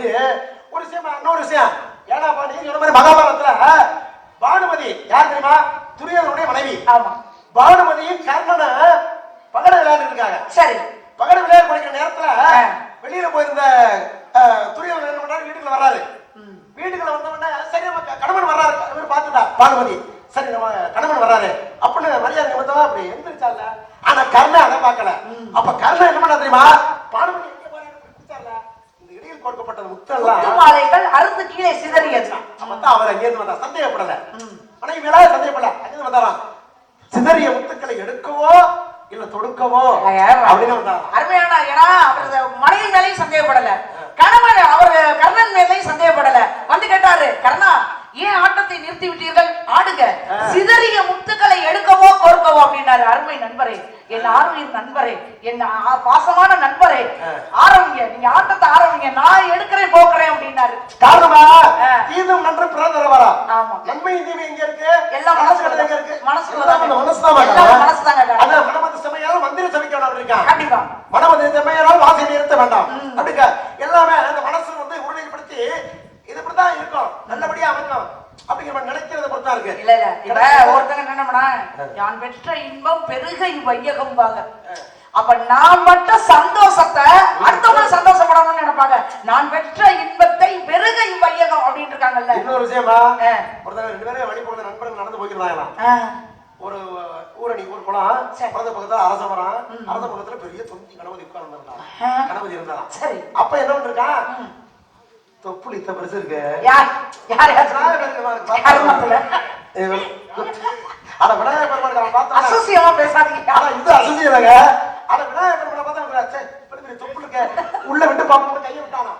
அப்படின்ட்டு ஒரு விஷயம் இன்னொரு விஷயம். ஏன்னாப்பா நீங்க சொன்ன மாதிரி மகாபாரதத்துல பானுமதி யார் தெரியுமா? துரியோதனுடைய மனைவி. ஆமா. பானுமதியும் கர்ணனை பகட விளையாண்டு இருக்காங்க. சரி. பகட விளையாட்டு படிக்கிற நேரத்துல. வெளியில போயிருந்த அஹ், துரியோதனன் என்ன பண்றாரு வீட்டுக்குள்ள வர்றாரு. வீட்டுக்குள்ள வந்த உடனே சரி நம்ம கணவன் வர்றாரு. இவர் பார்த்துட்டா பானுமதி. சரி நம்ம கணவன் வர்றாரு. அப்படின்னு மரியாதை நிமித்தமா அப்படி எந்திரிச்சால ஆனா கர்ணன் அதை பார்க்கல. அப்ப கர்ணன் என்ன பண்ண தெரியுமா? பானுமதி எங்க பாரு பிடிச்சால இந்த இடையில் கொடுக்கப்பட்ட முத்தெல்லாம் மாலைகள் அறுந்து கீழே சிதறியது. அப்பதான் அவர் அங்கேருந்து வந்தார். சந்தேகப்படல. மனைவி மேல சந்தேகப்படல. அங்கிருந்து வந்தாராம் சிதறிய முத்துக்களை எடுக்கவோ இல்ல தொடுக்கவோ அப்படின்னு வந்தாராம் அருமையான ஏன்னா அவர் மனைவி மேலையும் சந்தேகப்படல. கணவன் அவர் கர்ணன் மேலையும் சந்தேகப்படல. வந்து கேட்டாரு கர்ணா ஏன் ஆட்டத்தை நிறுத்தி விட்டீர்கள் ஆடுங்க சிதறிய முத்துக்களை எடுக்கவோ கோர்க்கவோ அப்படின்னாரு அருமை நண்பரே. என் ஆர்வீர் நண்பரே என் பாசமான நண்பரே. ஆரம்பிங்க நீங்க ஆட்டத்தை ஆரம்பிங்க. நான் எடுக்கிறேன் போக்குறேன் அப்படின்னாரு. காரணமா. தீதும் நன்று ஆமா. நன்மை தீமை எங்க இருக்கு? எல்லாம் மனசுல எங்க இருக்கு? எல்லாம் பார்க்கணும். மனசுதாங்க காரணம். அதான் மனமது சமையால் மந்திர சமைக்கணும் இருக்கான் கண்டிப்பா. மனமது சமையால் வாசை நிறுத்த வேண்டாம். அப்படி இருக்கா. எல்லாமே அந்த மனசு வந்து உறுதிப்படுத்தி இது இப்படித்தான் இருக்கும். நல்லபடியா அமைக்கும் அப்படிங்கிற நினைக்கிறத பொறுத்தா இருக்கு. இல்ல இல்ல. இப்ப பண்ணா யான் பெற்ற இன்பம் பெருக இவ்வையகம்பாங்க அப்ப நான் மட்டும் சந்தோஷத்தை அடுத்தவங்க சந்தோஷப்படணும்னு நினைப்பாங்க. நான் பெற்ற இன்பத்தை பெருக இவ்வையகம் அப்படின்னு இருக்காங்கல்ல. இன்னொரு விஷயமா ஆ. ஒருத்தங்க ரெண்டு பேரும் வழி போன நண்பர்கள் நடந்து போயிருந்தாங்களாம் ஆ, ஒரு ஊரணி ஊர் குளம். குளத்து பக்கத்துல அரச மரம் அரச மரத்துல பெரிய தொந்தி கணபதி உட்கார்ந்து. கணபதி இருந்தாராம் சரி. அப்ப என்ன பண்ணிருக்கான் தொப்புள் இத்த பெருசு இருக்கு. யார்? யார் யார்? அட விநாயகர் பெருமாள் அவன் பார்த்தான் அசூசியமா பேசாதீங்க. ஆனா இது அசதியிலங்க அட விநாயகர் பெருமாள் பார்த்தா அவனுக்கு சே இப்படி தொப்புள் இருக்க உள்ள விட்டு பாப்போம் கையை விட்டானா?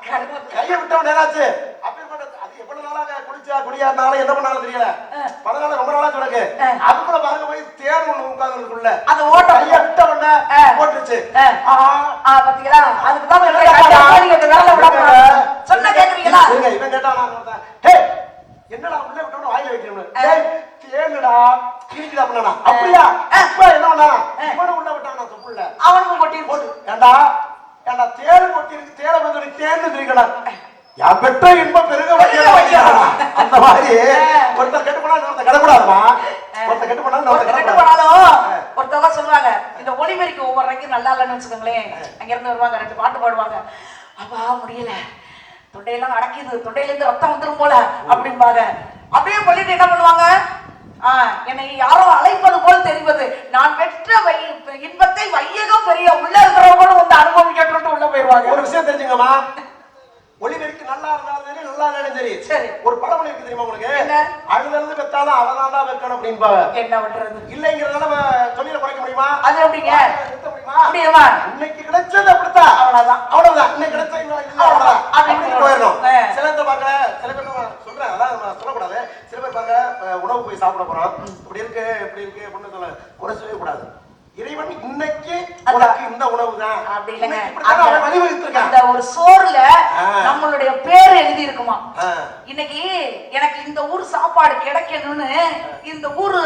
கையை விட்டவன் என்னாச்சு? அப்பேற்பட்ட அது எவ்வளவு நாளாக குளிச்சா குடியாருனாலும் என்ன பண்ணாலும் தெரியல. பதினாலு ரொம்ப நாளா கிடக்கு. அதுக்குள்ள பாருங்க போய் தேர் ஒண்ணு உட்கார்ந்துருக்குள்ள. அந்த ஓட்டம். கையை விட்ட உடனே. போட்டுருச்சு. பாத்தீங்களா? அதுக்கு தான் இவரை காப்பாத்தி இந்த வேலை விடக்கூடாது. சொன்னா கேக்குறீங்களா? இவன் கேட்டானா? ஒருத்தன், "டேய், என்னடா உள்ள விட்டவன வாயில வைக்கணும்னு?" "டேய், தேனுடா, கிழிக்குதா புள்ளடா." "அப்படியா? அப்ப என்ன பண்ணானா? இவனை உள்ள விட்டானா தொப்புள்ள. அவனுக்கும் கொட்டி போட்டு, "ஏண்டா, ஏண்டா, தேளு வந்து நீ தேன்னு திரிக்கடா." என் பெற்ற இன்பம் பெருக வைக்கிறா, வைக்கிறாடா. அந்த மாதிரி ஒருத்தர் கெட்டு போனா கெடக்கூடாதுமா. ஒருத்தர் கெட்டு போனா ஒருத்தர் கெட்டு. போனாலும் ஒருத்தவங்க சொல்லுவாங்க இந்த ஒளிமேரிக்கு ஒவ்வொரு நல்லா இல்லைன்னு வச்சுக்கோங்களேன் அங்க இருந்து வருவாங்க ரெண்டு பாட்டு பாடுவாங்க அப்பா முடியல தொண்டையெல்லாம் அடக்கிது தொண்டையில இருந்து ரத்தம் வந்துரும் போல அப்படிம்பாங்க அப்படியே சொல்லிட்டு என்ன பண்ணுவாங்க என்னை யாரோ அழைப்பது போல் தெரிவது. நான் பெற்ற வை இன்பத்தை வையகம் பெரிய உள்ள இருக்கிறவங்களும் வந்து அனுபவிக்கட்டும்னு உள்ள போயிருவாங்க ஒரு விஷயம் தெரிஞ்சுங்கம்மா. ஒளிவெறிக்கு நல்லா இருந்தாலும் சரி நல்லா இல்லைன்னு சரி. சரி. ஒரு பழமொழி இருக்கு தெரியுமா உங்களுக்கு? அழுதழுது பெத்தாலும் அவதான்டா வைக்கணும் அப்படின்பாங்க என்ன பண்றது? இல்லைங்கிறதால தொழில குறைக்க முடியுமா? அது எப்படிங்க? முடியுமா? இன்னைக்கு கிடைச்சது அப்படித்தான். அவ்வளவுதான். அவ்வளவுதான். இன்னைக்கு கிடைச்ச இன்னும் இல்லை அவ்வளவுதான். அப்படி அப்படின்னு போயிடணும் ஆ. சில பேர் பாக்கல சில பேர் நம்ம சொல்றேன் அதான் நம்ம சொல்லக்கூடாது சில பேர் பாக்க அஹ், உணவு போய் சாப்பிட போறோம். இப்படி இருக்கு இப்படி இருக்கு அப்படின்னு சொல்ல குறை சொல்லவே கூடாது. இறைவன் இன்னைக்கு உனக்கு இந்த உணவு தான் அப்படி இல்லைங்க. அந்த ஒரு சோறுல. நம்மளுடைய பேர் எழுதி இருக்குமா. இன்னைக்கு எனக்கு இந்த ஊர் சாப்பாடு கிடைக்கணும்னு இந்த ஊர்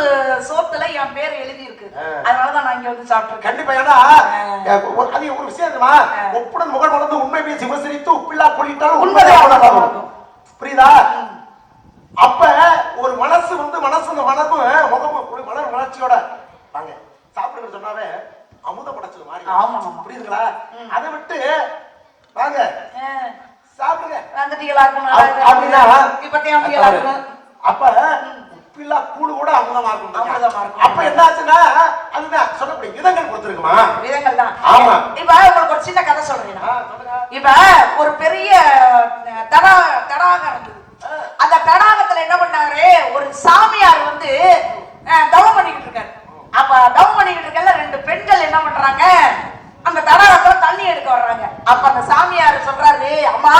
சோத்துல என் பேர் எழுதி இருக்கு. அதனாலதான் நான் இங்க வந்து சாப்பிட்டுருக்கேன். கண்டிப்பா ஏன்னா அது ஒரு விஷயம் தெரியுமா ஒப்புடன் முகன் வளர்ந்து உண்மை பேசி விமர்சித்து உப்பில்லா கொள்ளிட்டாலும் உண்மைதான். புரியுதா? ஒரு மனசு வந்து மனசு மனமும் முகமும் ஒரு மன வளர்ச்சியோட. வாங்க சாப்பிடுங்க சொன்னாவே அமுத படைச்சது மாதிரி. ஆமா. புரியுதுங்களா? அதை விட்டு வாங்க. சாப்பிடுங்க. வந்துட்டீங்களா அப்படின்னா அப்ப உப்பில்லா கூழு கூட அமுதமா இருக்கும் அமுதமா இருக்கும். அப்ப என்ன ஆச்சுன்னா அதுதான் சொல்லக்கூடிய விதங்கள் கொடுத்துருக்குமா? விதங்கள் தான். ஆமா. இப்ப உங்களுக்கு ஒரு சின்ன கதை சொல்லுங்க. இப்ப ஒரு பெரிய அஹ், தடா தடாகம் இருந்தது. அந்த காலத்துல என்ன பண்ணாரு? ஒரு சாமியார் வந்து தவம் பண்ணிக்கிட்டு இருக்காரு. அப்ப தவம் பண்ணிக்கிட்டு இருக்கல ரெண்டு பெண்கள் என்ன பண்றாங்க? அந்த தடாகத்துல தண்ணி எடுக்க வர்றாங்க. அப்ப அந்த சாமியார் சொல்றாரு அம்மா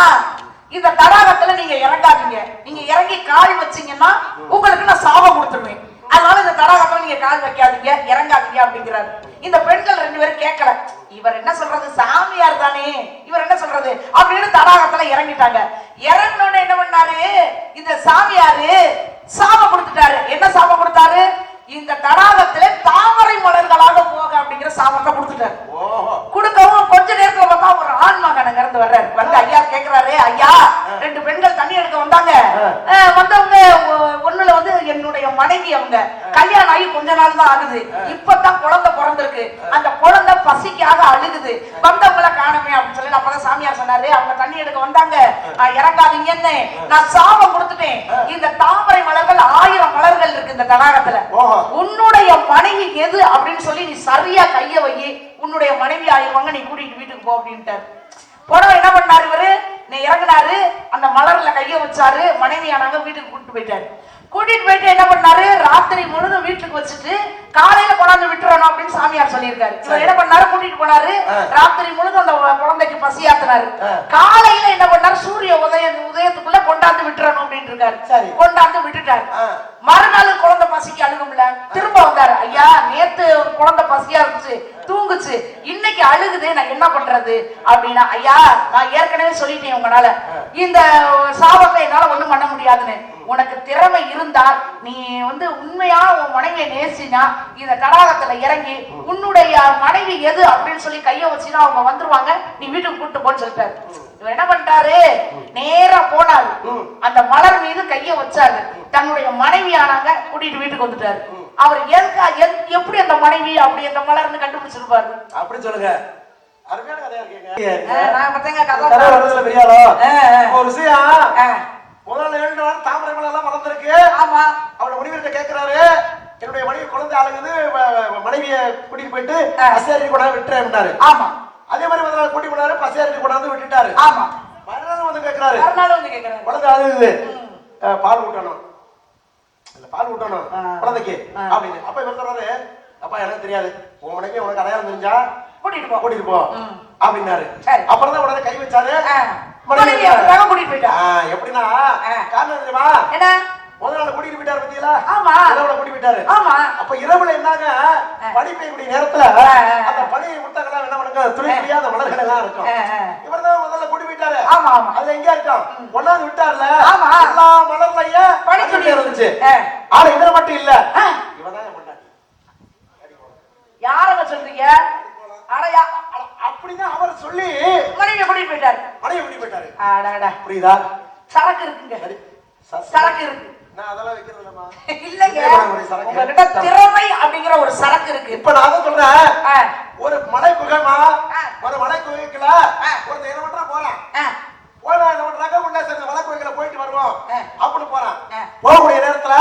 இந்த தடாகத்துல நீங்க இறங்காதீங்க. நீங்க இறங்கி கால் வச்சீங்கன்னா உங்களுக்கு நான் சாபம் கொடுத்துருவேன். அதனால இந்த தடாகத்துல நீங்க கால் வைக்காதீங்க இறங்காதீங்க அப்படிங்கிறாரு. இந்த பெண்கள் ரெண்டு பேரும் கேட்கல இவர் என்ன சொல்றது? சாமியார் தானே. இவர் என்ன சொல்றது? அப்படின்னு தடாகத்துல இறங்கிட்டாங்க. இறங்கினோட என்ன பண்ணாரு? இந்த சாமியாரு சாபம் கொடுத்துட்டாரு. என்ன சாபம் கொடுத்தாரு? இந்த தடாகத்திலே தாமரை மலர்களாக போக அப்படிங்கிற சாபத்தை கொடுத்துட்டாரு. கொடுக்கவும் கொஞ்ச நேரத்துல பார்த்தா ஒரு ஆண் மகன் அங்க இருந்து வர்றாரு. வந்து ஐயா கேக்குறாரு ஐயா ரெண்டு பெண்கள் தண்ணி எடுக்க வந்தாங்க. வந்தவங்க என்னுடைய மனைவி அவங்க. கல்யாணம் ஆகி கொஞ்ச நாள் தான் ஆகுது. இப்பதான் குழந்தை பிறந்திருக்கு. அந்த குழந்தை பசிக்காக அழுகுது. வந்தவங்கள காணுமே அப்படின்னு சொல்லி அப்பதான் சாமியார் சொன்னாரு. அவங்க தண்ணி எடுக்க வந்தாங்க. நான் இறங்காதீங்கன்னு நான் சாபம் கொடுத்துட்டேன். இந்த தாமரை மலர்கள் ஆயிரம் மலர்கள் இருக்கு இந்த தடாகத்துல. உன்னுடைய மனைவி எது? அப்படின்னு சொல்லி நீ சரியா கைய வை. உன்னுடைய மனைவி ஆயிருவாங்க. நீ கூட்டிட்டு வீட்டுக்கு போ அப்படின்ட்டாரு. போனவன் என்ன பண்ணாரு இவரு? நீ இறங்குனாரு. அந்த மலர்ல கைய வச்சாரு. மனைவி ஆனாங்க வீட்டுக்கு கூட்டிட்டு போயிட்டாரு. கூட்டிட்டு போயிட்டு என்ன பண்ணாரு ராத்திரி முழுதும் வீட்டுக்கு வச்சுட்டு காலையில கொண்டாந்து விட்டுறணும் அப்படின்னு சாமியார் சொல்லியிருக்காரு. இவர் என்ன பண்ணாரு? கூட்டிட்டு போனாரு. ராத்திரி முழுதும் அந்த குழந்தைக்கு பசியாத்தினாரு. காலையில என்ன பண்ணாரு? சூரிய உதய உதயத்துக்குள்ள கொண்டாந்து விட்டுறணும் அப்படின்னு இருக்காரு. கொண்டாந்து விட்டுட்டாரு. மறுநாள் குழந்தை பசிக்கு அழுகும்ல. திரும்ப வந்தாரு. ஐயா நேத்து குழந்தை பசியா இருந்துச்சு. தூங்குச்சு. இன்னைக்கு அழுகுது நான் என்ன பண்றது? அப்படின்னா ஐயா நான் ஏற்கனவே சொல்லிட்டேன் உங்களால. இந்த சாபத்தை என்னால ஒண்ணும் பண்ண முடியாதுன்னு. உனக்கு திறமை இருந்தால் நீ வந்து உண்மையா உன் மனைவியை நேசினா இந்த தடாகத்துல இறங்கி உன்னுடைய மனைவி எது அப்படின்னு சொல்லி கைய வச்சுன்னா அவங்க வந்துருவாங்க. நீ வீட்டுக்கு கூட்டு போன்னு சொல்லிட்டாரு. இவர் என்ன பண்ணிட்டாரு? நேரா போனாரு. அந்த மலர் மீது கைய வச்சாரு. தன்னுடைய மனைவி ஆனாங்க கூட்டிட்டு வீட்டுக்கு வந்துட்டாரு. அவர் எதுக்கா எத்- எப்படி அந்த மனைவி அப்படி அந்த மலர்னு கண்டுபிடிச்சிருப்பாரு? அப்படி சொல்லுங்க. அருமையான கதையா இருக்கீங்க. ஒரு விஷயம் முதல்ல ஏழு நாள் தாமரை எல்லாம் வளர்ந்துருக்கு. ஆமா. அவரோட முடிவெடுக்க கேட்கிறாரு என்னுடைய மனைவி குழந்தை அழுகுது மனைவியை கூட்டிட்டு போயிட்டு. பசியாரி கொண்டாந்து விட்டுறேன்னாரு ஆமா. அதே மாதிரி முதல்ல கூட்டி போனாரு பசியாரி கொண்டாந்து விட்டுட்டாரு. ஆமா. மறுநாள் வந்து கேட்கிறாரு மறுநாள் வந்து கேக்குறாரு. குழந்தை அழுகுது. பால் ஊட்டணும். இல்ல பால் ஊட்டணும். ஆ. குழந்தைக்கு. அப்படின்னு. அப்ப இவர் சொல்றாரு அப்பா எனக்கு தெரியாது. உன் மனைவி உனக்கு அடையாளம் தெரிஞ்சா கூட்டிட்டு போ. கூட்டிட்டு போ. அப்படின்னாரு. அப்புறம் தான் உடனே கை வச்சாரு. கூட்டிட்டு போயிட்டா எப்படின்னா. காரணம் தெரியுமா? என்ன? முதல் நாள் கூட்டிட்டு போயிட்டாரு பத்தியலா ஆமா. இரவுல கூட்டிட்டு போயிட்டாரு. ஆமா. அப்ப இரவுல என்னங்க? பனி பெய்யக்கூடிய நேரத்துல. அந்த பனி முட்டங்கள்லாம் என்ன பண்ணுங்க? துளி துளியாத மலர்கள் எல்லாம் இருக்கும் அஹ். இவர்தான் முதல்ல கூட்டி போயிட்டாரு. ஆமா ஆமா. அது எங்க இருக்கும் கொண்டாந்து விட்டார்ல. ஆமா. எல்லா மலர்லயும் பனி துளி இருந்துச்சு. ஆனா இதுல மட்டும் இல்ல. ஆ. இவதான் என் பொண்டாட்டி. யாரங்க சொல்றீங்க? அடையா அட, அப்படிதான் அவர் சொல்லி மனைவி கூட்டிட்டு போயிட்டாரு. மனைவி கூட்டி போயிட்டாரு. புரியுதா? சரக்கு இருக்குங்க. சரக்கு இருக்கு. நான் அதெல்லாம் வைக்கிறது இல்லம்மா இல்லைங்க. உங்ககிட்ட திறமை அப்படிங்கிற ஒரு சரக்கு இருக்கு. இப்ப நான் தான் சொல்றேன். ஒரு மலை குகைமா. ஒரு மலை. ஒருத்தன் என்ன பண்றான்? போறான். போனா என்ன பண்றாங்க உள்ள மலை போயிட்டு வருவோம். அப்படின்னு போறான். போகக்கூடிய நேரத்துல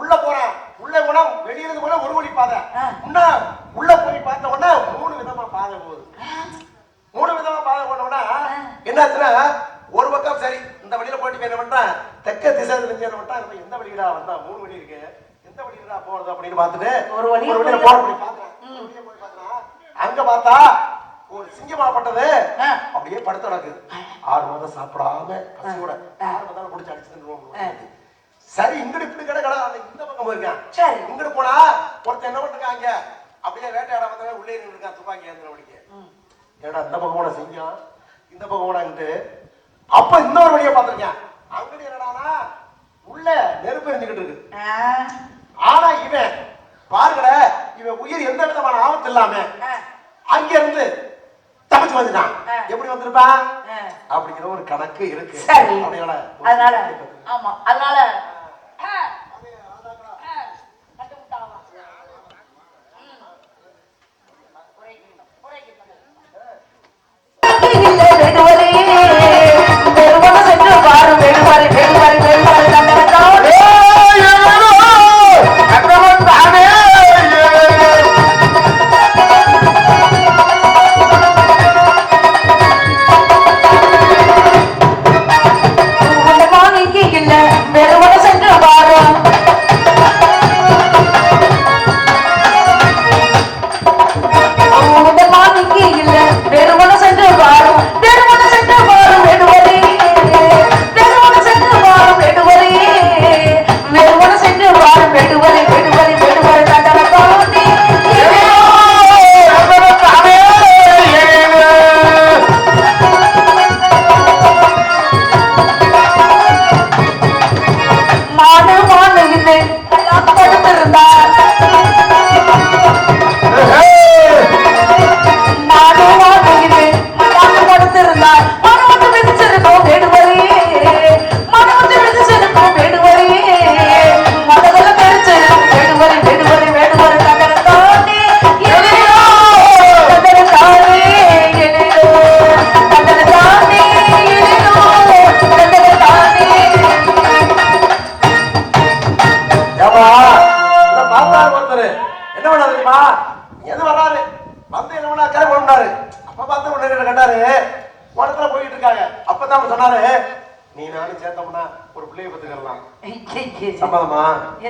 உள்ள போறான். உள்ள போனா வெளியில இருந்து போனா ஒரு வழி பாதை. இன்னும் உள்ள போய் பார்த்த உடனே மூணு விதமா பாதை போகுது. மூணு விதமா பாதை போனோம்னா என்னாச்சுன்னா ஒரு பக்கம் சரி இந்த வழியில போயிட்டு என்ன பண்றான் தெற்க திசை இருந்து என்ன பண்றான் இவன் எந்த வழிடா வந்தா? மூணு வழி இருக்கு. எந்த வழியில போறது அப்படின்னு பார்த்துட்டு ஒரு வழி ஒரு வழியில போய் போற. வழி போய் பார்க்கறான். அங்க பார்த்தா ஒரு சிங்கமாப்பட்டது ஆ. அப்படியே படுத்து நடக்குது ஆறு மாதம் சாப்பிடாம பசியோட ஆறு மாதம் குடிச்சு அடிச்சு சரி இங்கிட்டு இப்படி கடை கடை அந்த இந்த பக்கம் போயிருக்கான் சரி. இங்கிட்டு போனா ஒருத்தன் என்ன பண்ணிருக்கான் அங்க அப்படியே வேட்டையாட வந்தவன் உள்ளே இருக்கான். துப்பாக்கி ஏந்திர வழிக்கு. ஏடா இந்த பக்கம் போன சிங்கம் இந்த பக்கம் போனாங்கிட்டு அப்ப இன்னொரு வழியை பார்த்திருக்கேன். அங்கிட்டு என்னடானா உள்ள நெருப்பு எரிஞ்சுக்கிட்டு இருக்கு. ஆனா இவன் பாருங்கட இவன் உயிர் எந்த விதமான ஆபத்து இல்லாம அங்க இருந்து தப்பிச்சு வந்துட்டான். எப்படி வந்திருப்பான். அப்படிங்கிற ஒரு கணக்கு இருக்கு. அதனால ஆமா அதனால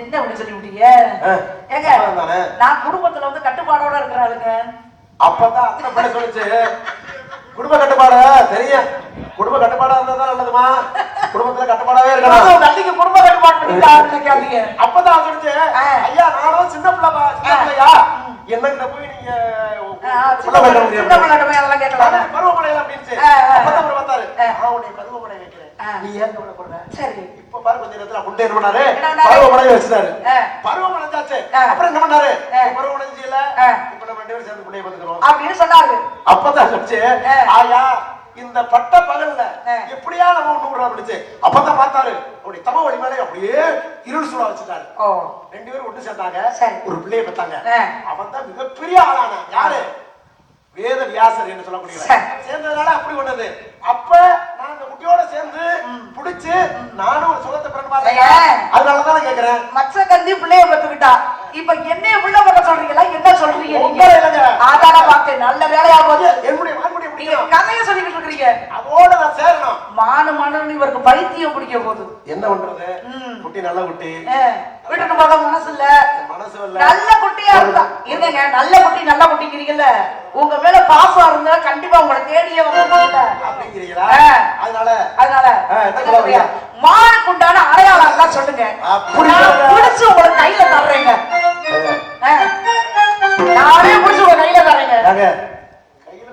என்ன அப்படி சொல்லி விட்டீங்க ஏங்க நான் குடும்பத்துல வந்து கட்டுப்பாடோட இருக்கிறாளுங்க அப்பதான் அத்தனை சொல்லுச்சு. குடும்ப கட்டுப்பாடு? தெரியும். குடும்ப கட்டுப்பாடா இருந்தா நல்லதுமா? குடும்பத்துல கட்டுப்பாடாவே இருக்கணும். குடும்ப கட்டுப்பாடு நினைக்காதீங்க. அப்பதான் சொல்லுச்சு. ஐயா நானும் சின்ன பிள்ளைப்பா சின்ன. பிள்ளையா? என்னங்கிட்ட போய் நீங்க ஆ, ஆ. அப்பதான் பார்த்தாரு. நான் உன்னை பருவமழை வைக்கிறேன். நீ ஏன் கவலைப்படுற? சரி. இப்ப பாரு கொஞ்ச நேரத்துல முண்டை என்ன பண்ணாரு? பருவமழை வச்சுட்டாரு ஆ. பருவம் அடைஞ்சாச்சு ஆ. அப்புறம் என்ன பண்ணாரு ஆ. பருவம் அடைஞ்சில ஆ. இப்ப நம்ம ரெண்டு பேரும் சேர்ந்து பிள்ளைய பார்த்துக்கிறோம் அப்படின்னு சொன்னாரு அப்பதான் சொல்லிச்சு. ஆயா இந்த பட்ட பகல்ல. எப்படியா நம்ம ஒண்ணு விடுறோம் அப்படிச்சு அப்பதான் பார்த்தாரு அப்படி தம வழி மேலே அப்படியே இருள் சூழ வச்சுட்டாரு ரெண்டு பேரும் ஒண்ணு சேர்ந்தாங்க சரி. ஒரு பிள்ளைய பெத்தாங்க ஆ. அவன் தான் மிகப்பெரிய ஆளான யாரு வேத வியாசர் என்று சொல்லக்கூடிய சரி. சேர்ந்ததுனால அப்படி பண்ணது அப்ப நான் அந்த குட்டியோட சேர்ந்து புடிச்சு நானும் ஒரு சுகத்தை பிறகு பார்த்தேன்? அதனாலதான் கேக்குறேன். மச்ச கந்தி பிள்ளைய பத்துக்கிட்டா இப்ப என்னைய புள்ள பத்த சொல்றீங்களா? என்ன சொல்றீங்க. அதான பார்த்தேன் நல்ல வேலையா போச்சு என்னுடைய நீங்க கதைய சொல்லிக்கிட்டு இருக்கீங்க அதோட நான் சேரணும். மானு மானு இவருக்கு பைத்தியம் பிடிக்க போகுது. என்ன பண்றது. குட்டி நல்ல குட்டி. ஆ, விட்டுட்டு போக மனசு இல்ல நல்ல குட்டியா இருந்தா. இருங்க நல்ல குட்டி நல்ல குட்டிங்கிறீங்கல்ல உங்க மேல பாசம் இருந்தா கண்டிப்பா உங்களை தேடியே அப்படிங்கிறீங்களா? ஆ. அதனால? அதனால வரீங்க? மானுக்குண்டான அடையாளம் எல்லாம் சொல்லுங்க. பிடிச்சு உங்களுக்கு கையில தர்றேங்க. நானே பிடிச்சு உங்க கையில தர்றேங்க. கையில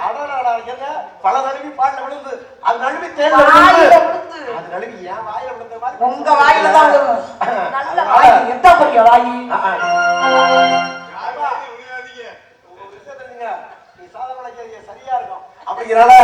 பல நழுவி பால்ல விழுந்து. அது நழுவி விழுந்து. அது நழுவி ஏன் வாயில விழுந்த மாதிரி உங்க வாயில தான். நல்ல வாய். எத்த பெரிய வாய்? நீங்க சாதனை சரியா இருக்கும். அப்படிங்கிறனால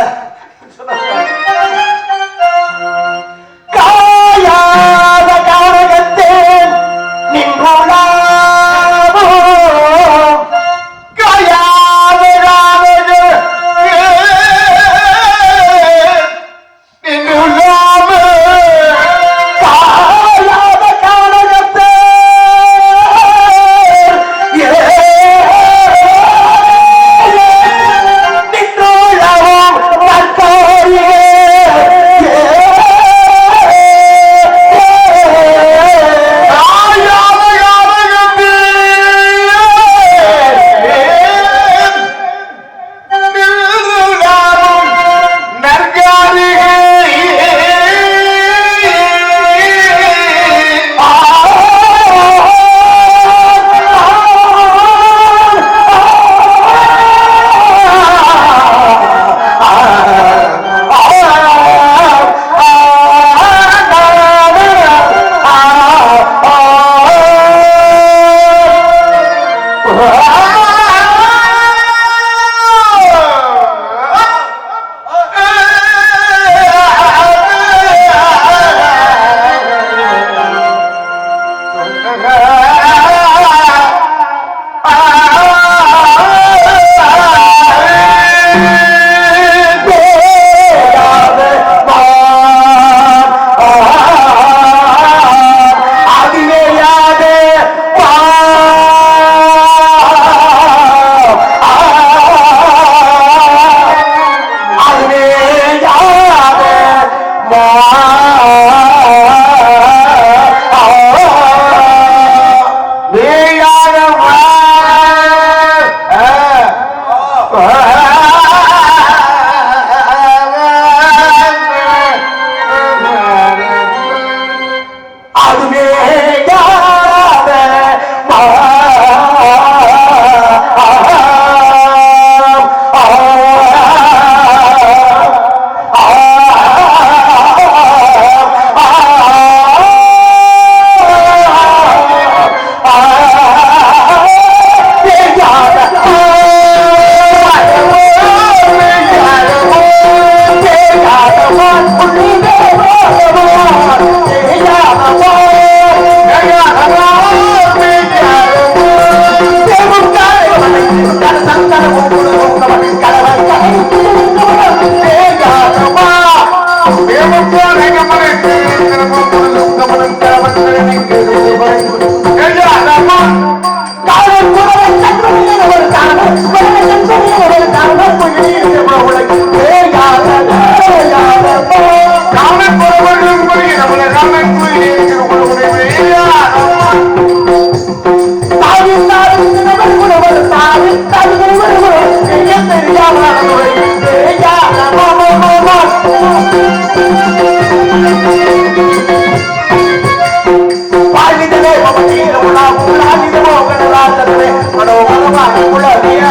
ಮನೋಹರವಾಗಿ ಕುಳವಿಯ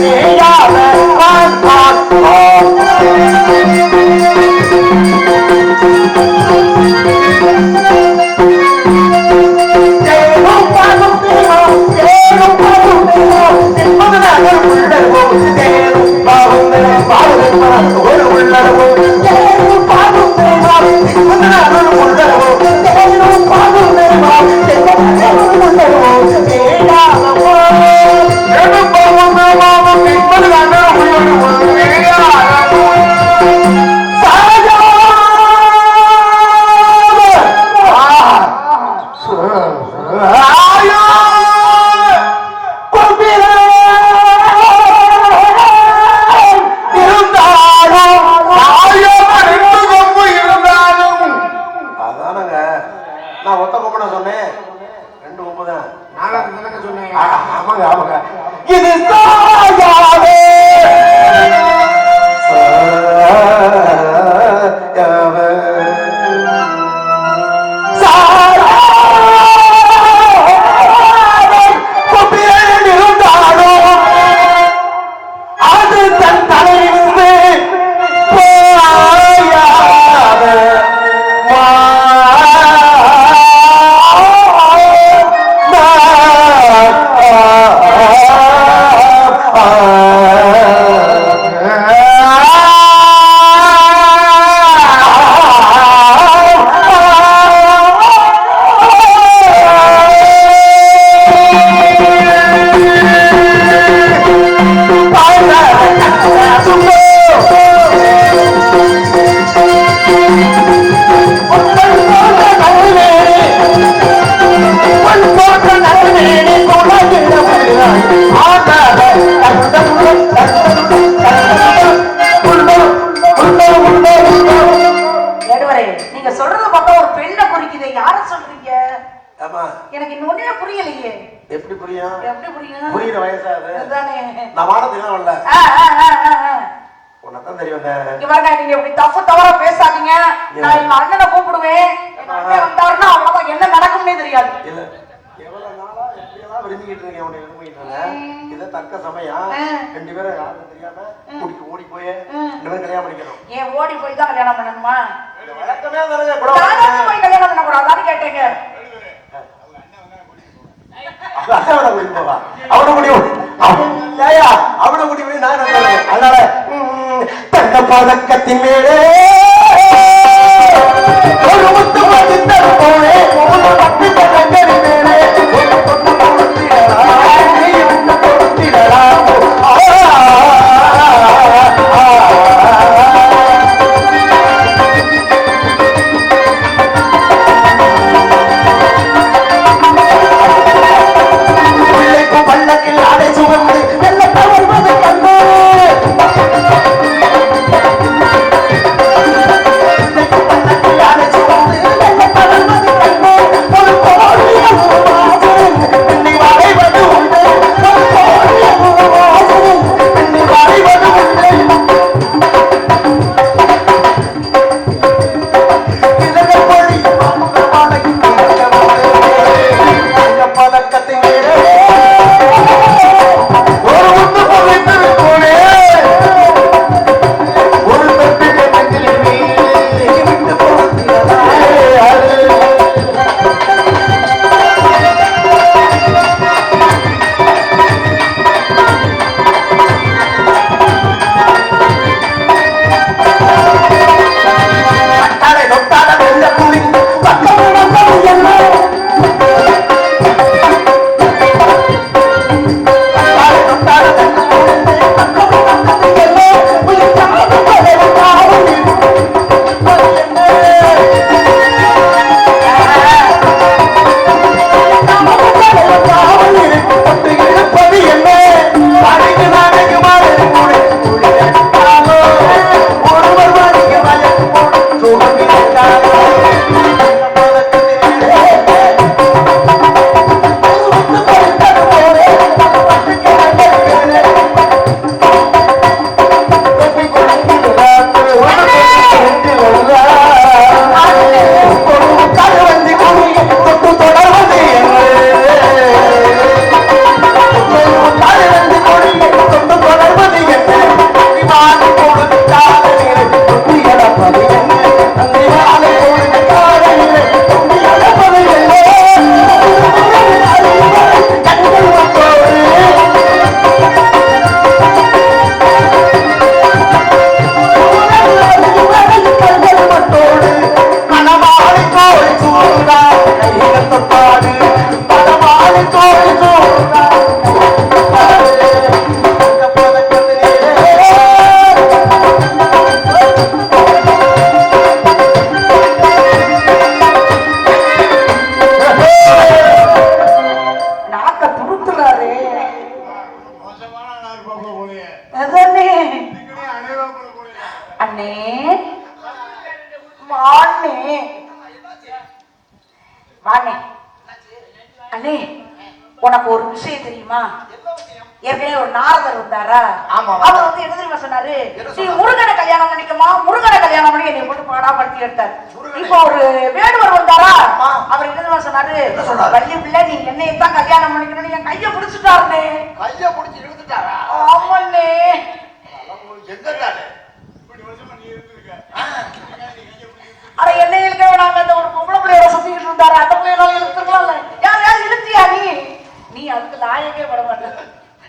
ನೇಯಾವ நாளா இருக்கேன் உன்னை விரும்பிக்கிட்டு தக்க சமயம் ரெண்டு பேரும் யாருக்கும் தெரியாம ஓடி போய் ரெண்டு பேரும் ஓடி போய் கல்யாணம் பண்ணணுமா? பண்ண கூடாது கேட்டீங்க. அவனை போவா. அவனை கூட்டி அவனை கூட்டி போய் நான் அதனால தங்க பதக்கத்தின் மேலே. ஒரு முத்து போனே பட்டு போனீங்க அண்ணே. வாண்ணே அண்ணே. உனக்கு ஒரு விஷயம் தெரியுமா? ஏற்கனவே ஒரு நாரதர் வந்தாரா? ஆமா. அவர் வந்து என்ன தெரியுமா சொன்னாரு? என்ன நீ? முருகனை கல்யாணம் பண்ணிக்கமா முருகனை கல்யாணம் பண்ணி என்னை போட்டு பாடா படுத்தி எடுத்தாரு? இப்போ ஒரு வேடுவர் வந்தாரா. அவர் என்ன தெரியுமா சொன்னாரு? என்ன சொன்னாரு? வள்ளி பிள்ளை நீ என்னைய தான் கல்யாணம் பண்ணிக்கணும் என் கைய பிடிச்சிட்டாருனே கைய புடிச்சு இழுத்துட்டாரா? ஆமாண்ணே. எங்க தானே இப்படி வருஷமா நீ இருந்திருக்க அட என்ன இழுக்க வேணாங்க அந்த ஒரு பொம்பளை பிள்ளையோட சுத்திக்கிட்டு இருந்தாரு. அந்த பிள்ளையோட இழுத்துக்கலாம்ல யார் யார் இழுத்தியா நீ? நீ அதுக்கு லாயக்கே வர மாட்ட.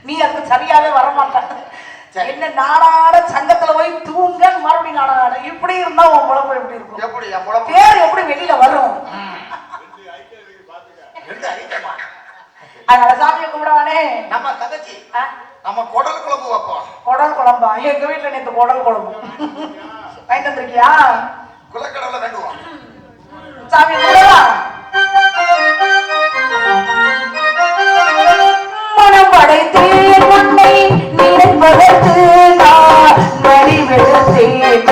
நீ அதுக்கு சரியாவே வர மாட்ட. சரி. என்ன நாடாட சங்கத்துல போய் தூங்க மறுபடியும் நாடாட இப்படி இருந்தா உன் குழப்பம் எப்படி இருக்கும்? எப்படி? பேர் எப்படி வெளியில வரும்? அதனால சாமியை கும்பிடவானே. நம்ம தங்கச்சி நம்ம குடல் குழம்பு வைப்போம். குடல் குழம்பா? எங்க வீட்டுல நேத்து குடல் குழம்பு. வாங்கிட்டு வந்திருக்கியா? குலக்கடலை வேண்டுவோம் சாமி கும்பிடவா? மனம் படைத்தேன் உன்னை நினைப்பதற்கு நான் உன்னை மணப்பதற்கு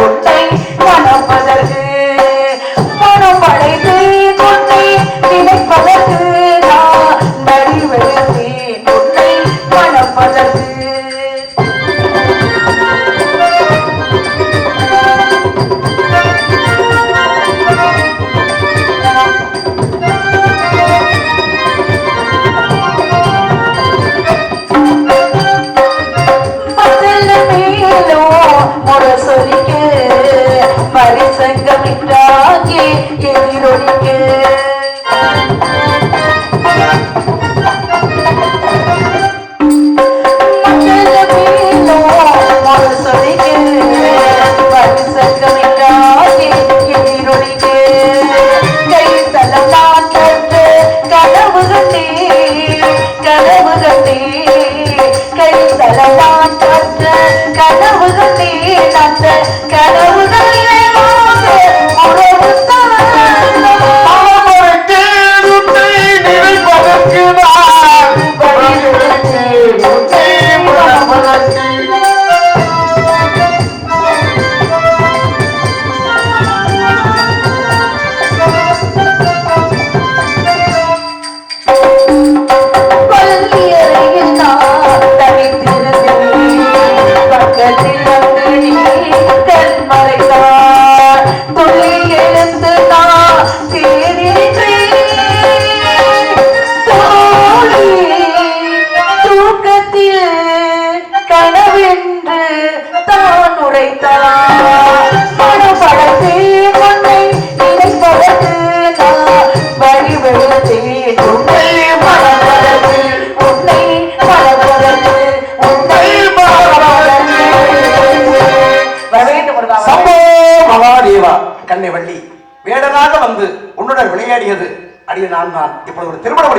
அடிய நான் தான் இப்பொழுது ஒரு திருமணம்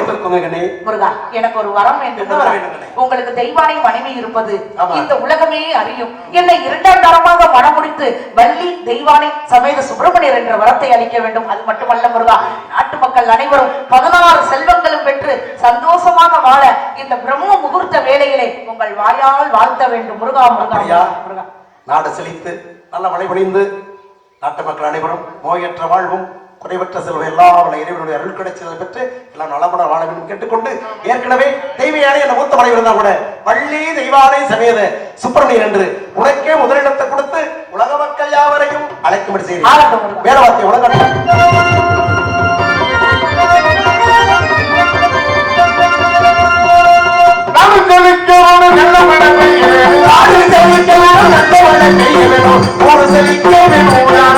முருகா எனக்கு ஒரு வரம் வேண்டும்? உங்களுக்கு தெய்வானை மனைவி இருப்பது ஆமா. இந்த உலகமே அறியும். என்னை இரண்டாம் தரமாக மணமுடித்து வள்ளி தெய்வானை சமேத சுப்பிரமணியர் என்ற வரத்தை அளிக்க வேண்டும். அது மட்டுமல்ல முருகா நாட்டு மக்கள் அனைவரும் பதினாறு செல்வங்களும் பெற்று சந்தோஷமாக வாழ இந்த பிரம்ம முகூர்த்த வேளையிலே உங்கள் வாயால் வாழ்த்த வேண்டும். முருகா முருகா முருகா. நாடு செழித்து நல்ல மழை பொழிந்து நாட்டு மக்கள் அனைவரும் நோயற்ற வாழ்வும் குறைவற்ற செல்வம் எல்லா வல்ல இறைவனுடைய அருள் கிடைச்சதை பெற்று எல்லாம் நலமுடன் வாழ வேண்டும் கேட்டுக்கொண்டு ஏற்கனவே தெய்வயானை என்ற மூத்த மனைவி இருந்தா கூட வள்ளி தெய்வானை சமேத சுப்பிரமணியன் என்று உனக்கே முதலிடத்தை கொடுத்து உலக மக்கள் யாவரையும் அழைக்கும்படி செய்கிறேன் நாடு செழிக்கவும் நல்ல வள செய்ய வேணும்